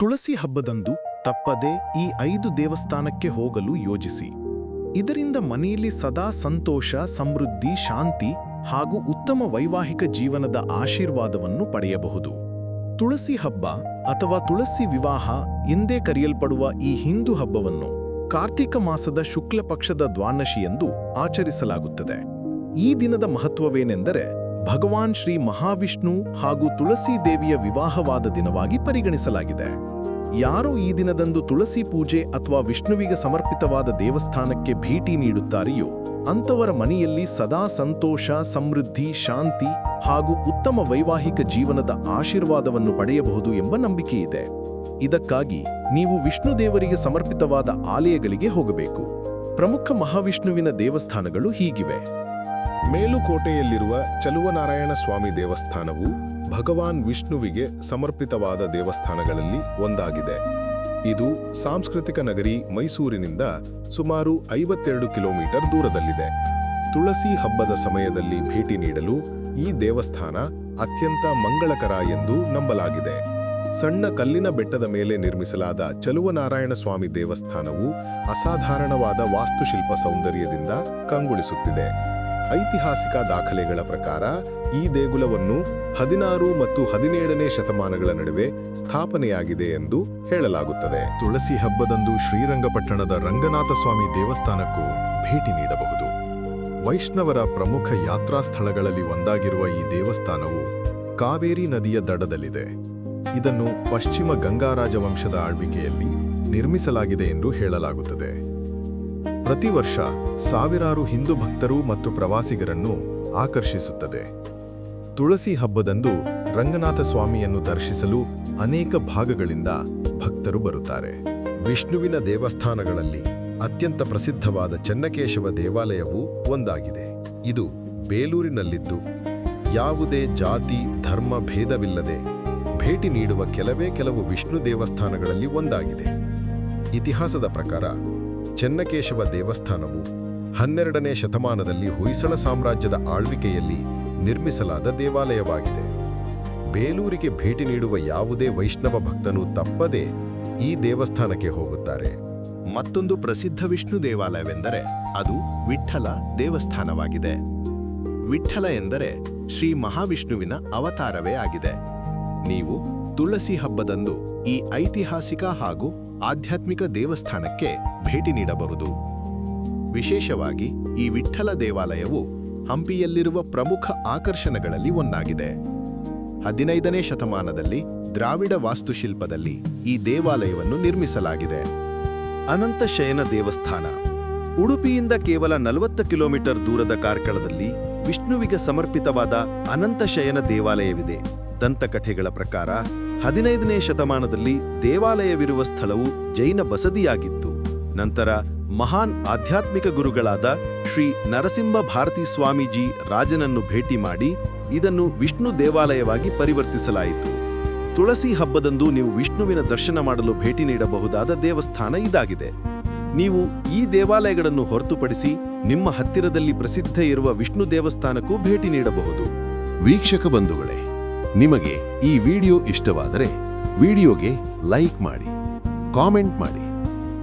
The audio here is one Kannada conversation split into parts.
ತುಳಸಿ ಹಬ್ಬದಂದು ತಪ್ಪದೆ ಈ ಐದು ದೇವಸ್ಥಾನಕ್ಕೆ ಹೋಗಲು ಯೋಜಿಸಿ. ಇದರಿಂದ ಮನೆಯಲ್ಲಿ ಸದಾ ಸಂತೋಷ, ಸಮೃದ್ಧಿ, ಶಾಂತಿ ಹಾಗೂ ಉತ್ತಮ ವೈವಾಹಿಕ ಜೀವನದ ಆಶೀರ್ವಾದವನ್ನು ಪಡೆಯಬಹುದು. ತುಳಸಿ ಹಬ್ಬ ಅಥವಾ ತುಳಸಿ ವಿವಾಹ ಎಂದೇ ಕರೆಯಲ್ಪಡುವ ಈ ಹಿಂದೂ ಹಬ್ಬವನ್ನು ಕಾರ್ತಿಕ ಮಾಸದ ಶುಕ್ಲ ಪಕ್ಷದ ದ್ವಾನಶಿಯೆಂದು ಆಚರಿಸಲಾಗುತ್ತದೆ. ಈ ದಿನದ ಮಹತ್ವವೇನೆಂದರೆ ಭಗವಾನ್ ಶ್ರೀ ಮಹಾವಿಷ್ಣು ಹಾಗೂ ತುಳಸಿ ದೇವಿಯ ವಿವಾಹವಾದ ದಿನವಾಗಿ ಪರಿಗಣಿಸಲಾಗಿದೆ. ಯಾರು ಈ ದಿನದಂದು ತುಳಸಿ ಪೂಜೆ ಅಥವಾ ವಿಷ್ಣುವಿಗೆ ಸಮರ್ಪಿತವಾದ ದೇವಸ್ಥಾನಕ್ಕೆ ಭೇಟಿ ನೀಡುತ್ತಾರೆಯೋ, ಅಂಥವರ ಮನೆಯಲ್ಲಿ ಸದಾ ಸಂತೋಷ, ಸಮೃದ್ಧಿ, ಶಾಂತಿ ಹಾಗೂ ಉತ್ತಮ ವೈವಾಹಿಕ ಜೀವನದ ಆಶೀರ್ವಾದವನ್ನು ಪಡೆಯಬಹುದು ಎಂಬ ನಂಬಿಕೆ ಇದೆ. ಇದಕ್ಕಾಗಿ ನೀವು ವಿಷ್ಣು ದೇವರಿಗೆ ಸಮರ್ಪಿತವಾದ ಆಲಯಗಳಿಗೆ ಹೋಗಬೇಕು. ಪ್ರಮುಖ ಮಹಾವಿಷ್ಣುವಿನ ದೇವಸ್ಥಾನಗಳು ಹೀಗಿವೆ. ಮೇಲುಕೋಟೆಯಲ್ಲಿರುವ ಚಲುವನಾರಾಯಣ ಸ್ವಾಮಿ ದೇವಸ್ಥಾನವು ಭಗವಾನ್ ವಿಷ್ಣುವಿಗೆ ಸಮರ್ಪಿತವಾದ ದೇವಸ್ಥಾನಗಳಲ್ಲಿ ಒಂದಾಗಿದೆ. ಇದು ಸಾಂಸ್ಕೃತಿಕ ನಗರಿ ಮೈಸೂರಿನಿಂದ ಸುಮಾರು ಐವತ್ತೆರಡು ಕಿಲೋಮೀಟರ್ ದೂರದಲ್ಲಿದೆ. ತುಳಸಿ ಹಬ್ಬದ ಸಮಯದಲ್ಲಿ ಭೇಟಿ ನೀಡಲು ಈ ದೇವಸ್ಥಾನ ಅತ್ಯಂತ ಮಂಗಳಕರ ಎಂದು ನಂಬಲಾಗಿದೆ. ಸಣ್ಣ ಕಲ್ಲಿನ ಬೆಟ್ಟದ ಮೇಲೆ ನಿರ್ಮಿಸಲಾದ ಚಲುವನಾರಾಯಣ ಸ್ವಾಮಿ ದೇವಸ್ಥಾನವು ಅಸಾಧಾರಣವಾದ ವಾಸ್ತುಶಿಲ್ಪ ಸೌಂದರ್ಯದಿಂದ ಕಂಗೊಳಿಸುತ್ತಿದೆ. ಐತಿಹಾಸಿಕ ದಾಖಲೆಗಳ ಪ್ರಕಾರ ಈ ದೇಗುಲವನ್ನು ಹದಿನಾರು ಮತ್ತು ಹದಿನೇಳನೇ ಶತಮಾನಗಳ ನಡುವೆ ಸ್ಥಾಪನೆಯಾಗಿದೆ ಎಂದು ಹೇಳಲಾಗುತ್ತದೆ. ತುಳಸಿ ಹಬ್ಬದಂದು ಶ್ರೀರಂಗಪಟ್ಟಣದ ರಂಗನಾಥ ಸ್ವಾಮಿ ದೇವಸ್ಥಾನಕ್ಕೂ ಭೇಟಿ ನೀಡಬಹುದು. ವೈಷ್ಣವರ ಪ್ರಮುಖ ಯಾತ್ರಾ ಸ್ಥಳಗಳಲ್ಲಿ ಒಂದಾಗಿರುವ ಈ ದೇವಸ್ಥಾನವು ಕಾವೇರಿ ನದಿಯ ದಡದಲ್ಲಿದೆ. ಇದನ್ನು ಪಶ್ಚಿಮ ಗಂಗಾರಾಜ ವಂಶದ ಆಳ್ವಿಕೆಯಲ್ಲಿ ನಿರ್ಮಿಸಲಾಗಿದೆ ಎಂದು ಹೇಳಲಾಗುತ್ತದೆ. ಪ್ರತಿ ವರ್ಷ ಸಾವಿರಾರು ಹಿಂದೂ ಭಕ್ತರು ಮತ್ತು ಪ್ರವಾಸಿಗರನ್ನು ಆಕರ್ಷಿಸುತ್ತದೆ. ತುಳಸಿ ಹಬ್ಬದಂದು ರಂಗನಾಥ ಸ್ವಾಮಿಯನ್ನು ದರ್ಶಿಸಲು ಅನೇಕ ಭಾಗಗಳಿಂದ ಭಕ್ತರು ಬರುತ್ತಾರೆ. ವಿಷ್ಣುವಿನ ದೇವಸ್ಥಾನಗಳಲ್ಲಿ ಅತ್ಯಂತ ಪ್ರಸಿದ್ಧವಾದ ಚೆನ್ನಕೇಶವ ದೇವಾಲಯವು ಒಂದಾಗಿದೆ. ಇದು ಬೇಲೂರಿನಲ್ಲಿದ್ದು ಯಾವುದೇ ಜಾತಿ, ಧರ್ಮ, ಭೇದವಿಲ್ಲದೆ ಭೇಟಿ ನೀಡುವ ಕೆಲವೇ ಕೆಲವು ವಿಷ್ಣು ದೇವಸ್ಥಾನಗಳಲ್ಲಿ ಒಂದಾಗಿದೆ. ಇತಿಹಾಸದ ಪ್ರಕಾರ ಚೆನ್ನಕೇಶವ ದೇವಸ್ಥಾನವು ಹನ್ನೆರಡನೇ ಶತಮಾನದಲ್ಲಿ ಹೊಯ್ಸಳ ಸಾಮ್ರಾಜ್ಯದ ಆಳ್ವಿಕೆಯಲ್ಲಿ ನಿರ್ಮಿಸಲಾದ ದೇವಾಲಯವಾಗಿದೆ. ಬೇಲೂರಿಗೆ ಭೇಟಿ ನೀಡುವ ಯಾವುದೇ ವೈಷ್ಣವ ಭಕ್ತನು ತಪ್ಪದೆ ಈ ದೇವಸ್ಥಾನಕ್ಕೆ ಹೋಗುತ್ತಾರೆ. ಮತ್ತೊಂದು ಪ್ರಸಿದ್ಧ ವಿಷ್ಣು ದೇವಾಲಯವೆಂದರೆ ಅದು ವಿಠ್ಠಲ ದೇವಸ್ಥಾನವಾಗಿದೆ. ವಿಠ್ಠಲ ಎಂದರೆ ಶ್ರೀ ಮಹಾವಿಷ್ಣುವಿನ ಅವತಾರವೇ ಆಗಿದೆ. ನೀವು ತುಳಸಿ ಹಬ್ಬದಂದು ಈ ಐತಿಹಾಸಿಕ ಹಾಗೂ ಆಧ್ಯಾತ್ಮಿಕ ದೇವಸ್ಥಾನಕ್ಕೆ ಭೇಟಿ ನೀಡಬಹುದು ವಿಶೇಷವಾಗಿ ಈ ವಿಠ್ಠಲ ದೇವಾಲಯವು ಹಂಪಿಯಲ್ಲಿರುವ ಪ್ರಮುಖ ಆಕರ್ಷಣೆಗಳಲ್ಲಿ ಒಂದಾಗಿದೆ. ಹದಿನೈದನೇ ಶತಮಾನದಲ್ಲಿ ದ್ರಾವಿಡ ವಾಸ್ತುಶಿಲ್ಪದಲ್ಲಿ ಈ ದೇವಾಲಯವನ್ನು ನಿರ್ಮಿಸಲಾಗಿದೆ. ಅನಂತ ಶಯನ ದೇವಸ್ಥಾನ. ಉಡುಪಿಯಿಂದ ಕೇವಲ ನಲವತ್ತು ಕಿಲೋಮೀಟರ್ ದೂರದ ಕಾರ್ಕಳದಲ್ಲಿ ವಿಷ್ಣುವಿಗೆ ಸಮರ್ಪಿತವಾದ ಅನಂತ ಶಯನ ದೇವಾಲಯವಿದೆ. ದಂತಕಥೆಗಳ ಪ್ರಕಾರ ಹದಿನೈದನೇ ಶತಮಾನದಲ್ಲಿ ದೇವಾಲಯವಿರುವ ಸ್ಥಳವು ಜೈನ ಬಸದಿಯಾಗಿತ್ತು. ನಂತರ ಮಹಾನ್ ಆಧ್ಯಾತ್ಮಿಕ ಗುರುಗಳಾದ ಶ್ರೀ ನರಸಿಂಹ ಭಾರತಿ ಸ್ವಾಮೀಜಿ ರಾಜನನ್ನು ಭೇಟಿ ಮಾಡಿ ಇದನ್ನು ವಿಷ್ಣು ದೇವಾಲಯವಾಗಿ ಪರಿವರ್ತಿಸಲಾಯಿತು. ತುಳಸಿ ಹಬ್ಬದಂದು ನೀವು ವಿಷ್ಣುವಿನ ದರ್ಶನ ಮಾಡಲು ಭೇಟಿ ನೀಡಬಹುದಾದ ದೇವಸ್ಥಾನ ಇದಾಗಿದೆ. ನೀವು ಈ ದೇವಾಲಯಗಳನ್ನು ಹೊರತುಪಡಿಸಿ ನಿಮ್ಮ ಹತ್ತಿರದಲ್ಲಿ ಪ್ರಸಿದ್ಧ ಇರುವ ವಿಷ್ಣು ದೇವಸ್ಥಾನಕ್ಕೂ ಭೇಟಿ ನೀಡಬಹುದು. ವೀಕ್ಷಕ ಬಂಧುಗಳೇ ನಿಮಗೆ ಈ ವಿಡಿಯೋ ಇಷ್ಟವಾದರೆ ವಿಡಿಯೋಗೆ ಲೈಕ್ ಮಾಡಿ, ಕಾಮೆಂಟ್ ಮಾಡಿ.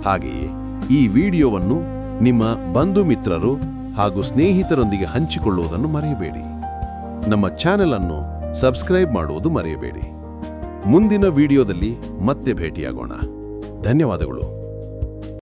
ಹಾಗೆಯೇ ಈ ವಿಡಿಯೋವನ್ನು ನಿಮ್ಮ ಬಂಧು ಮಿತ್ರರು ಹಾಗೂ ಸ್ನೇಹಿತರೊಂದಿಗೆ ಹಂಚಿಕೊಳ್ಳುವುದನ್ನು ಮರೆಯಬೇಡಿ. ನಮ್ಮ ಚಾನೆಲ್ ಅನ್ನು ಸಬ್ಸ್ಕ್ರೈಬ್ ಮಾಡುವುದು ಮರೆಯಬೇಡಿ. ಮುಂದಿನ ವಿಡಿಯೋದಲ್ಲಿ ಮತ್ತೆ ಭೇಟಿಯಾಗೋಣ. ಧನ್ಯವಾದಗಳು.